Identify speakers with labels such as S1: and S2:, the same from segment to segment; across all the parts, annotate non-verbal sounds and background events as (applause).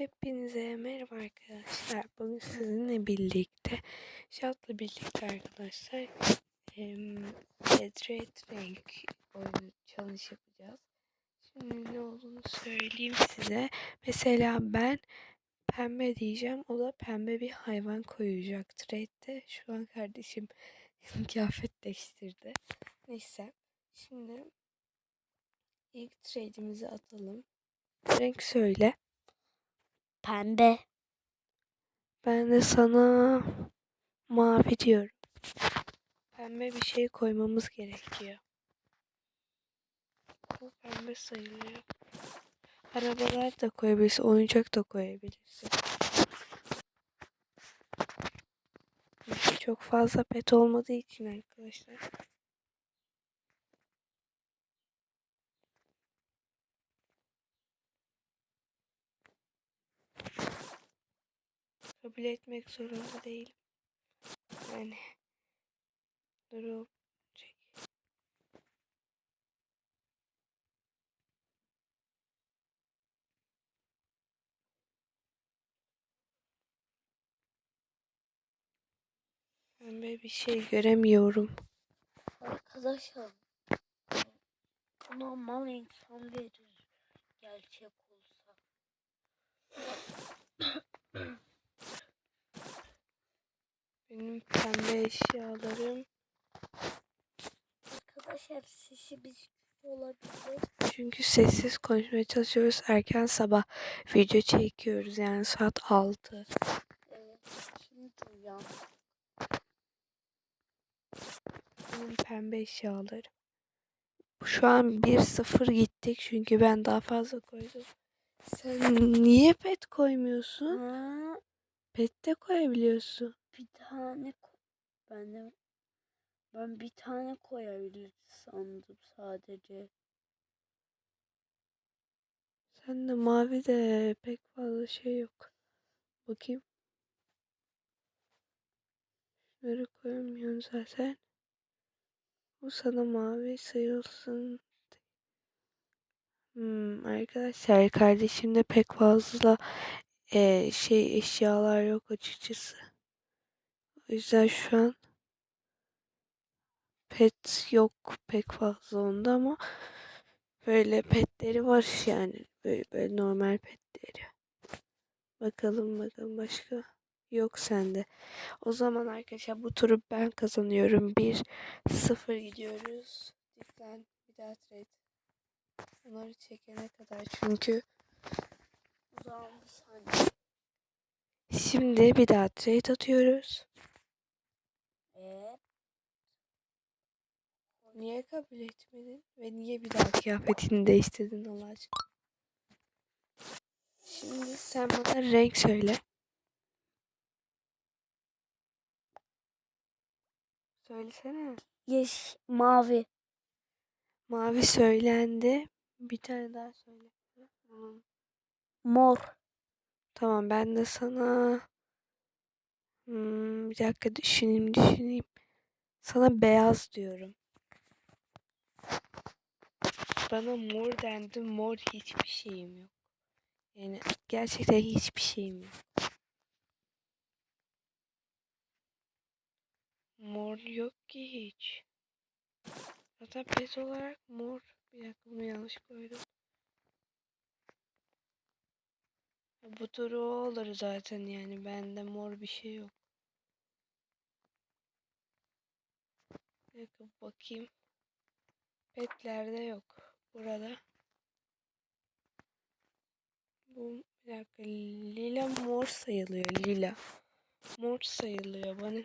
S1: Hepinize merhaba arkadaşlar. Bugün sizinle birlikte, Şat'la birlikte arkadaşlar Red renk oyunu challenge yapacağız. Şimdi ne olduğunu söyleyeyim size. Mesela ben pembe diyeceğim. O da pembe bir hayvan koyacak trade'de. Şu an kardeşim (laughs) kıyafet değiştirdi. Neyse. Şimdi ilk trade'imizi atalım. Renk söyle.
S2: Pembe.
S1: Ben de sana mavi diyorum. Pembe bir şey koymamız gerekiyor. Bu pembe sayılıyor. Arabalar da koyabilirsin, oyuncak da koyabilirsin. Çok fazla pet olmadığı için arkadaşlar. Kabul etmek zorunda değilim. Yani durup çek. Pembe bir şey göremiyorum.
S2: Arkadaşlar. Normal insan verir. Gerçek olsa. (clears throat)
S1: Benim pembe eşyalarım
S2: Arkadaşlar sesimiz olabilir.
S1: Çünkü sessiz konuşmaya çalışıyoruz. Erken sabah video çekiyoruz. Yani saat 6.
S2: Evet. Şimdi uyan.
S1: Benim pembe eşyaları. Şu an 1-0 gittik. Çünkü ben daha fazla koydum. Sen niye pet koymuyorsun?
S2: Ha,
S1: Pet de koyabiliyorsun.
S2: Bir tane ben de ben bir tane koyabilir sandım sadece.
S1: Sen de mavi de pek fazla şey yok. Bakayım. Şunları koyamıyorsun zaten. Bu sana mavi sayılsın. Hmm, arkadaşlar kardeşimde pek fazla eee, şey eşyalar yok açıkçası. O şu an pet yok pek fazla onda ama böyle petleri var yani böyle, böyle normal petleri. Bakalım bakalım başka yok sende. O zaman arkadaşlar bu turu ben kazanıyorum. 1-0 gidiyoruz. Lütfen bir daha trade. Bunları çekene kadar çünkü
S2: zaman bir saniye.
S1: Şimdi bir daha trade atıyoruz.
S2: Ee,
S1: Niye kabul etmedin? Ve niye bir daha kıyafetini değiştirdin Allah aşkına? Şimdi sen bana renk söyle. Söylesene.
S2: yeş mavi.
S1: Mavi söylendi. Bir tane daha söyle.
S2: Mor.
S1: Tamam ben de sana Hmm, bir dakika düşüneyim düşüneyim. Sana beyaz diyorum. Bana mor dendi. Mor hiçbir şeyim yok. Yani gerçekten hiçbir şeyim yok. Mor yok ki hiç. Zaten pet olarak mor. Bir dakika bunu yanlış koydum. Bu turu olur zaten yani. Bende mor bir şey yok. Dakika bakayım. Petlerde yok. Burada. Bu bir dakika. Lila mor sayılıyor. Lila. Mor sayılıyor. Bana ne?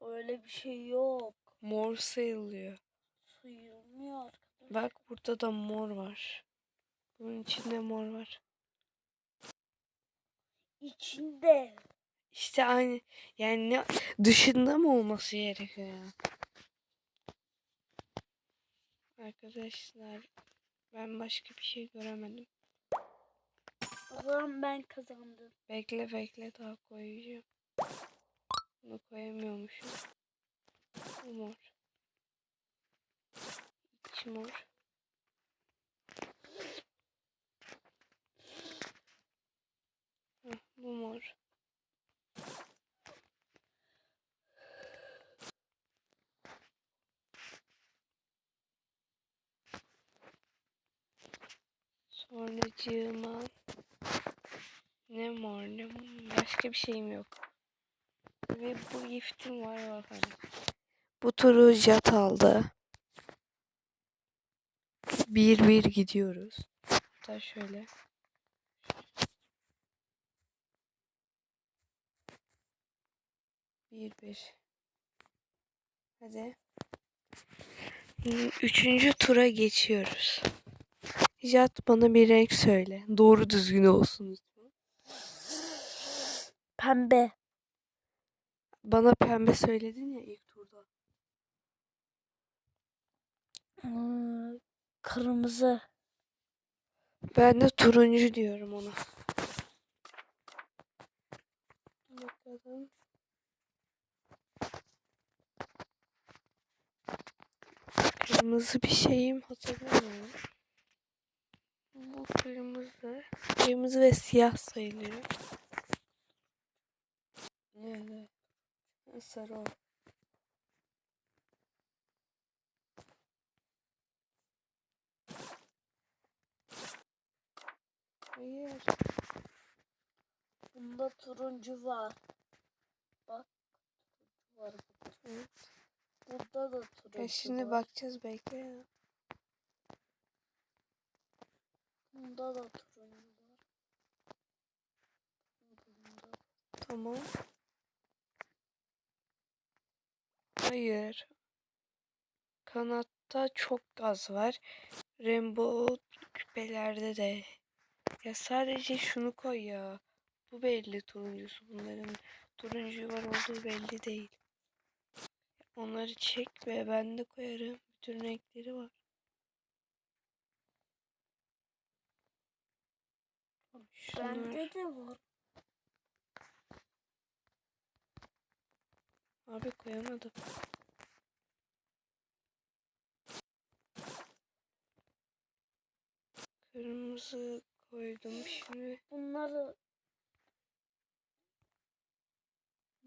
S2: Öyle bir şey yok.
S1: Mor sayılıyor.
S2: Suyulmuyor arkadaşlar.
S1: Bak burada da mor var. Bunun içinde mor var.
S2: İçinde.
S1: İşte aynı yani ne, dışında mı olması gerekiyor ya? Arkadaşlar ben başka bir şey göremedim.
S2: O zaman ben kazandım.
S1: Bekle bekle daha koyacağım. Bunu koyamıyormuşum. Bu mor. İç mor. Sonracığıma ne mor ne. Başka bir şeyim yok. Ve bu giftim var bakalım. Bu turu Jat aldı. Bir bir gidiyoruz. Hatta şöyle. Bir bir. Hadi. Üçüncü tura geçiyoruz. Jat bana bir renk söyle. Doğru düzgün olsun lütfen.
S2: Pembe.
S1: Bana pembe söyledin ya ilk turda.
S2: Ee, Kırmızı.
S1: Ben de turuncu diyorum ona. Bakalım. Kırmızı bir şeyim hatırlamıyorum. Bu kırmızı. Kırmızı ve siyah sayılıyor. Evet. Sarı o. Hayır.
S2: Bunda turuncu var. Bak. Turuncu var. burada.
S1: Evet.
S2: Burada da turuncu
S1: şimdi
S2: var.
S1: bakacağız bekle ya.
S2: Bunda da var. Bunda.
S1: Tamam. Hayır. Kanatta çok gaz var. Rainbow küpelerde de. Ya sadece şunu koy ya. Bu belli turuncusu. Bunların turuncu var olduğu belli değil. Onları çek ve ben de koyarım. Bütün renkleri var. Şunlar.
S2: Bende de var.
S1: Abi koyamadım. Kırmızı koydum şimdi.
S2: Bunları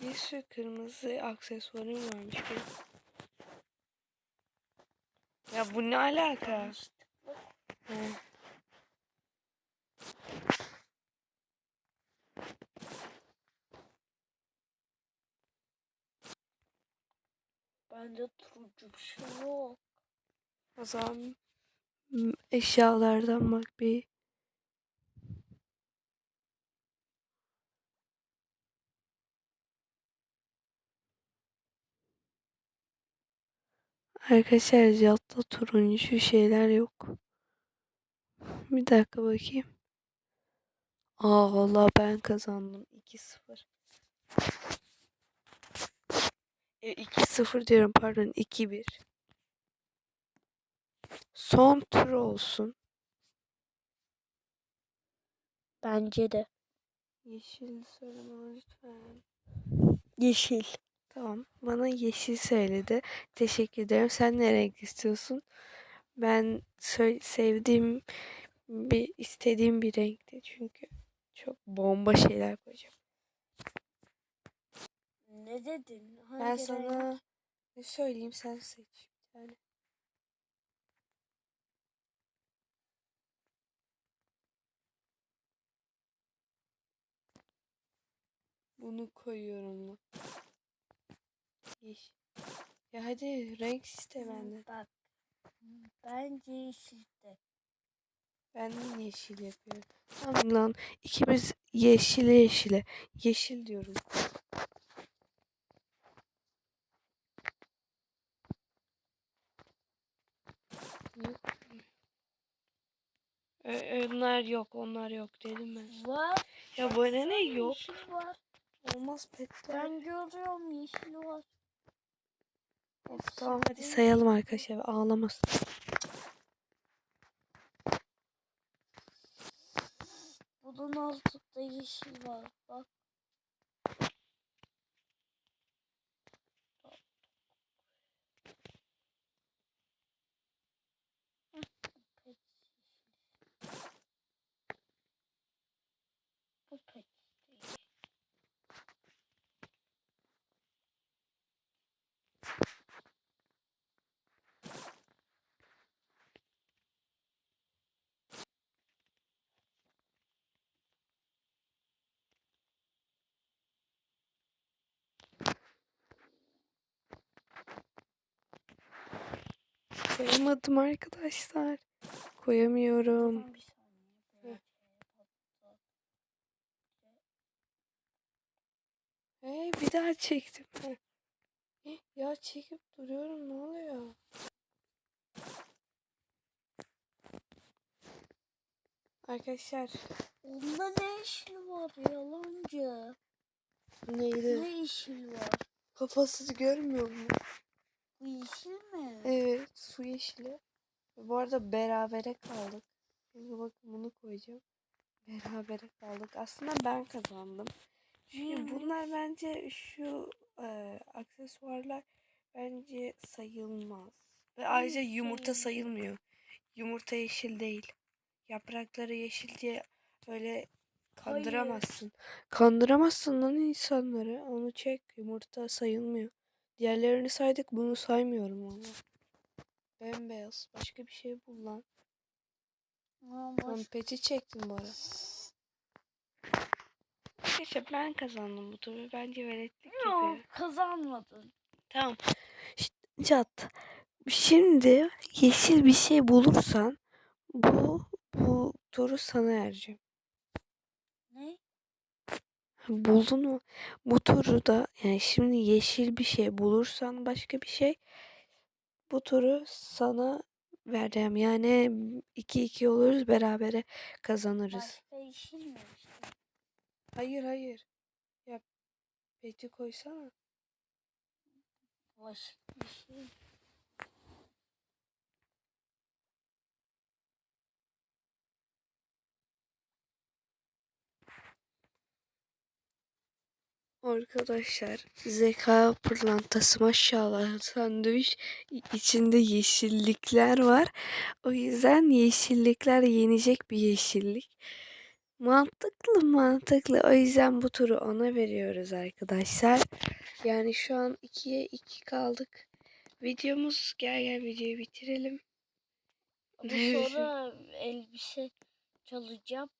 S1: Bir sürü kırmızı aksesuarım varmış benim. Ya bu ne alaka? He.
S2: Bende turuncu bir şey yok.
S1: O zaman eşyalardan bak bir. Arkadaşlar Jat'ta turuncu şeyler yok. Bir dakika bakayım. Aa valla ben kazandım. 2-0. E, 2-0 diyorum pardon 2-1. Son tur olsun.
S2: Bence de.
S1: Yeşil söyle bana lütfen.
S2: Yeşil.
S1: Tamam. Bana yeşil söyledi. Teşekkür ederim. Sen ne renk istiyorsun? Ben sevdiğim bir istediğim bir renkti çünkü çok bomba şeyler koyacağım.
S2: Ne dedin? Hangi
S1: Ben
S2: renk?
S1: sana ne söyleyeyim sen seç bir tane. Bunu koyuyorum mu? Yeşil. Ya hadi renk iste benden.
S2: Bak. Bence yeşilde.
S1: Ben de yeşil yapıyorum. Tamam lan ikimiz yeşile yeşile. Yeşil diyorum. Yok. Ö- onlar yok, onlar yok dedim ben.
S2: Var.
S1: Ya bana ne yok?
S2: Yeşil var.
S1: Olmaz petler.
S2: Ben görüyorum yeşil var.
S1: Of, tamam hadi sayalım arkadaşlar. Ağlamasın.
S2: Bunun altında yeşil var. Bak.
S1: Koyamadım arkadaşlar. Koyamıyorum.
S2: Şey.
S1: Hey bir daha çektim. Heh. Ya çekip duruyorum ne oluyor? Arkadaşlar
S2: Onda ne yeşil var yalancı?
S1: neydi?
S2: Ne yeşil var?
S1: Kafasız görmüyor mu?
S2: Bu yeşil mi?
S1: Su yeşili. Bu arada berabere kaldık. Şimdi bakın bunu koyacağım. Berabere kaldık. Aslında ben kazandım.
S2: Hmm.
S1: bunlar bence şu e, aksesuarlar bence sayılmaz. Ve ayrıca yumurta sayılmıyor. Yumurta yeşil değil. Yaprakları yeşil diye öyle kandıramazsın. Kandıramazsın lan insanları. Onu çek. Yumurta sayılmıyor. Diğerlerini saydık bunu saymıyorum ama. Bembeyaz. Başka bir şey bul lan. Lan peti çektim bu ara. İşte ben kazandım bu turu. Bence veletlik
S2: Yok
S1: gibi.
S2: kazanmadın.
S1: Tamam. Cat. Şimdi yeşil bir şey bulursan bu bu turu sana ereceğim.
S2: Ne?
S1: Buldun mu? Bu turu da yani şimdi yeşil bir şey bulursan başka bir şey bu turu sana vereceğim. Yani 2-2 oluruz berabere kazanırız.
S2: Başka yeşil mi işte?
S1: Hayır hayır. Ya peti koysana.
S2: Başka bir şey.
S1: Arkadaşlar zeka pırlantası maşallah sandviç içinde yeşillikler var. O yüzden yeşillikler yenecek bir yeşillik. Mantıklı mantıklı. O yüzden bu turu ona veriyoruz arkadaşlar. Yani şu an 2'ye 2 kaldık. Videomuz gel gel videoyu bitirelim.
S2: Ama sonra elbise mıydık?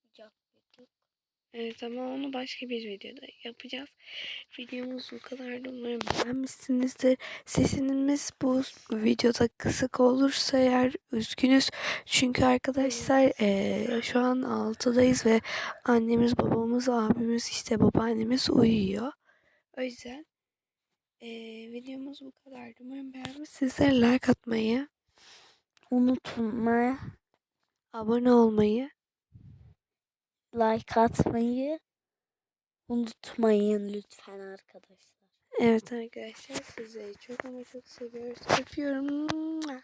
S1: Evet ama onu başka bir videoda yapacağız. Videomuz bu kadardı. Umarım beğenmişsinizdir. Sesimiz bu videoda kısık olursa eğer üzgünüz. Çünkü arkadaşlar eee, şu an 6'dayız ve annemiz, babamız, abimiz, işte babaannemiz uyuyor. O yüzden eee, videomuz bu kadardı. Umarım beğenmişsinizdir. Like atmayı,
S2: Unutma
S1: abone olmayı
S2: like atmayı unutmayın lütfen arkadaşlar.
S1: Evet arkadaşlar sizleri çok ama çok seviyoruz. Öpüyorum.